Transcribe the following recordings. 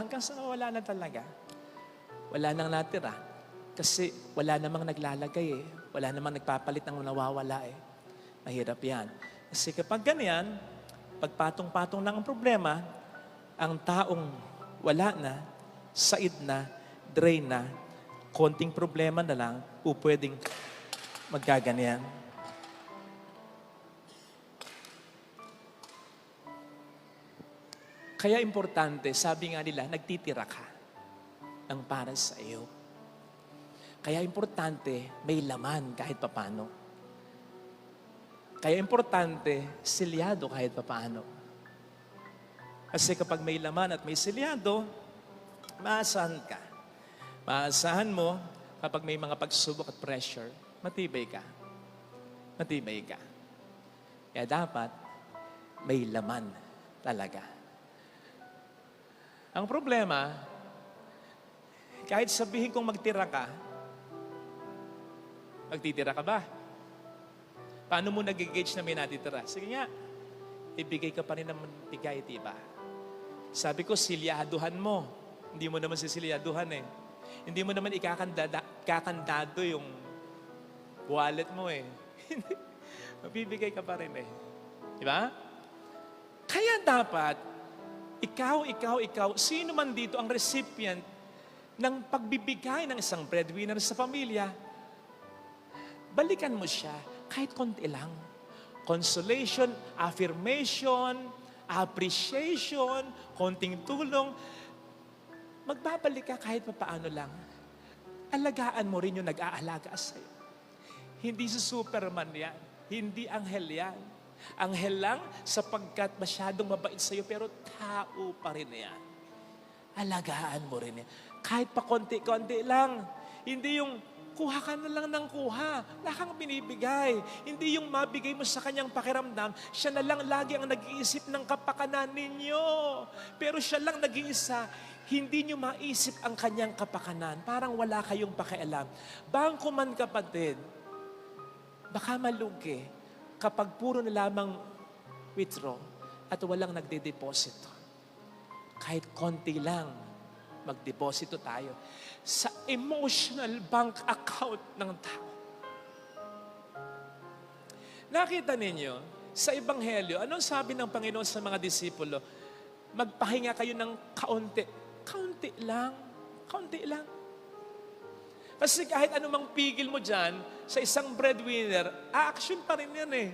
hanggang sa wala na talaga. Wala nang natira. Kasi wala namang naglalagay eh. Wala namang nagpapalit ng nawawala eh. Mahirap yan. Kasi kapag ganyan, pagpatong-patong lang ang problema, ang taong wala na, said na, drain na, konting problema na lang, po pwedeng magkaganyan. Kaya importante, sabi nga nila, nagtitira ka ng para sa iyo. Kaya importante, may laman kahit papano. Kaya importante, silyado kahit papano. Kasi kapag may laman at may silyado, maasahan ka. Maasahan mo kapag may mga pagsubok at pressure, matibay ka. Matibay ka. Kaya dapat, may laman talaga. Ang problema, kahit sabihin kong magtira ka, magtitira ka ba? Paano mo nag-gauge na may natitira? Sige nga, ibigay ka pa rin ng bigay, di ba? Sabi ko, silyaduhan mo. Hindi mo naman sisilyaduhan eh. Hindi mo naman ikakandada, kakandado yung wallet mo eh. Mabibigay ka pa rin eh. Di ba? Kaya dapat, ikaw, ikaw, ikaw, sino man dito ang recipient ng pagbibigay ng isang breadwinner sa pamilya, balikan mo siya kahit konti lang. Consolation, affirmation, appreciation, konting tulong. Magbabalik ka kahit papaano lang. Alagaan mo rin yung nag-aalaga sa'yo. Hindi si Superman yan. Hindi anghel yan. Anghel lang sapagkat masyadong mabait sa'yo pero tao pa rin yan. Alagaan mo rin yan. Kahit pa konti-konti lang. Hindi yung kuha ka na lang ng kuha. Wala kang binibigay. Hindi yung mabigay mo sa kanyang pakiramdam, siya na lang lagi ang nag-iisip ng kapakanan ninyo. Pero siya lang nag-iisa, hindi nyo maisip ang kanyang kapakanan. Parang wala kayong pakialam. Bangko man kapatid, baka malugi kapag puro na lamang withdraw at walang nagde-deposito. Kahit konti lang, magdeposito tayo sa emotional bank account ng tao. Nakita ninyo, sa Ebanghelyo, anong sabi ng Panginoon sa mga disipulo? Magpahinga kayo ng kaunti. Kaunti lang. Kaunti lang. Kasi kahit anumang pigil mo dyan, sa isang breadwinner, action pa rin yan eh.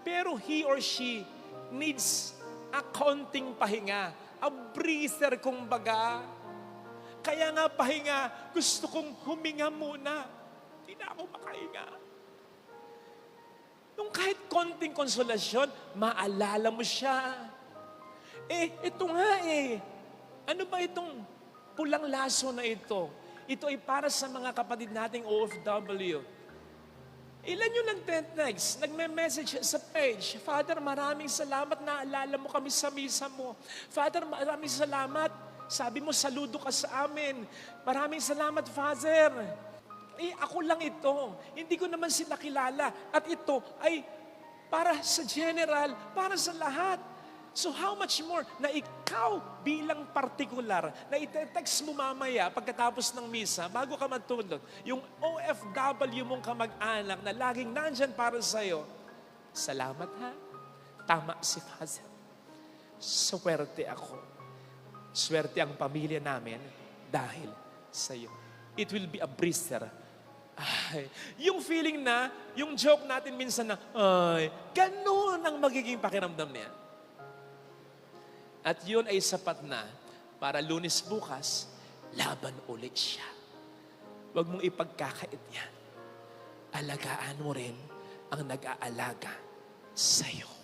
Pero he or she needs a counting pahinga. A breather kumbaga. Kaya nga pahinga, gusto kong huminga muna. Hindi na ako makahinga. Nung kahit konting konsolasyon, maalala mo siya. Eh, ito nga eh. Ano ba itong pulang laso na ito? Ito ay para sa mga kapatid nating OFW. Ilan yung nag-text, nagme-message sa page, Father, maraming salamat na alala mo kami sa misa mo. Father, maraming salamat. Sabi mo, saludo ka sa amin. Maraming salamat, Father. Eh, ako lang ito. Hindi ko naman sila kilala. At ito ay para sa general, para sa lahat. So how much more na ikaw bilang partikular na ite-text mo mamaya pagkatapos ng misa, bago ka matulog, yung OFW mong kamag-anak na laging nandyan para sa'yo, salamat ha. Tama si Father. Swerte ako. Swerte ang pamilya namin dahil sa iyo. It will be a breather. Ay, yung feeling na, yung joke natin minsan na, ay, ganun ang magiging pakiramdam niya. At yun ay sapat na para lunes bukas, laban ulit siya. Huwag mong ipagkakait yan. Alagaan mo rin ang nag-aalaga sa'yo.